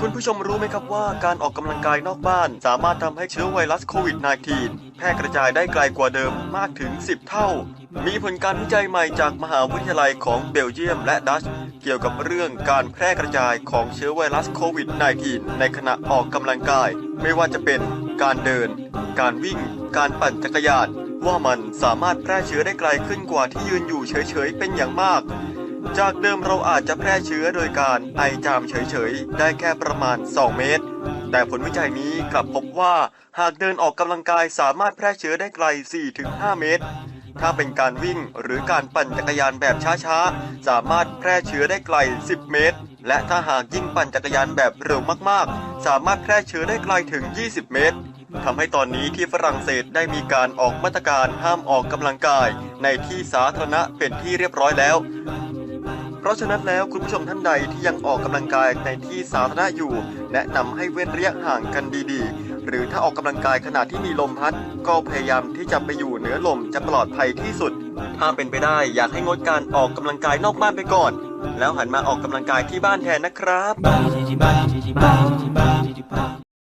คุณผู้ชมรู้ไหมครับว่าการออกกำลังกายนอกบ้าน สามารถทำให้เชื้อไวรัสโควิด -19 แพร่กระจายได้ไกลกว่าเดิมมากถึง 10 เท่า มีผลการวิจัยใหม่จากมหาวิทยาลัยของเบลเยียมและดัชเกี่ยวกับเรื่องการแพร่กระจายของเชื้อไวรัสโควิด -19 ในขณะออกกำลังกาย ไม่ว่าจะเป็นการเดิน การวิ่ง การปั่นจักรยานว่ามันสามารถแพร่เชื้อได้ไกลขึ้นกว่าที่ยืนอยู่เฉยๆเป็นอย่างมาก จากเดิมเราอาจจะแพร่เชื้อโดยการไอจามเฉยๆ ได้แค่ประมาณ 2 เมตร แต่ผลวิจัยนี้กลับพบว่าหากเดินออกกำลังกายสามารถแพร่เชื้อได้ไกล 4-5 เมตร ถ้าเป็นการวิ่งหรือการปั่นจักรยานแบบช้าๆ สามารถแพร่เชื้อได้ไกล 10 เมตร และถ้าหากยิ่งปั่นจักรยานแบบเร็วมากๆ สามารถแพร่เชื้อได้ไกลถึง 20 เมตรทำให้ตอนนี้ที่ฝรั่งเศสได้มีการออกมาตรการห้ามออกกำลังกายในที่สาธารณะเป็นที่เรียบร้อยแล้ว เพราะฉะนั้นแล้วคุณผู้ชมท่านใดที่ยังออกกำลังกายในที่สาธารณะอยู่ แนะนำให้เว้นระยะห่างกันดีๆ หรือถ้าออกกำลังกายขณะที่มีลมพัด ก็พยายามที่จะไปอยู่เหนือลมจะปลอดภัยที่สุด ถ้าเป็นไปได้อยากให้งดการออกกำลังกายนอกบ้านไปก่อน แล้วหันมาออกกำลังกายที่บ้านแทนนะครับ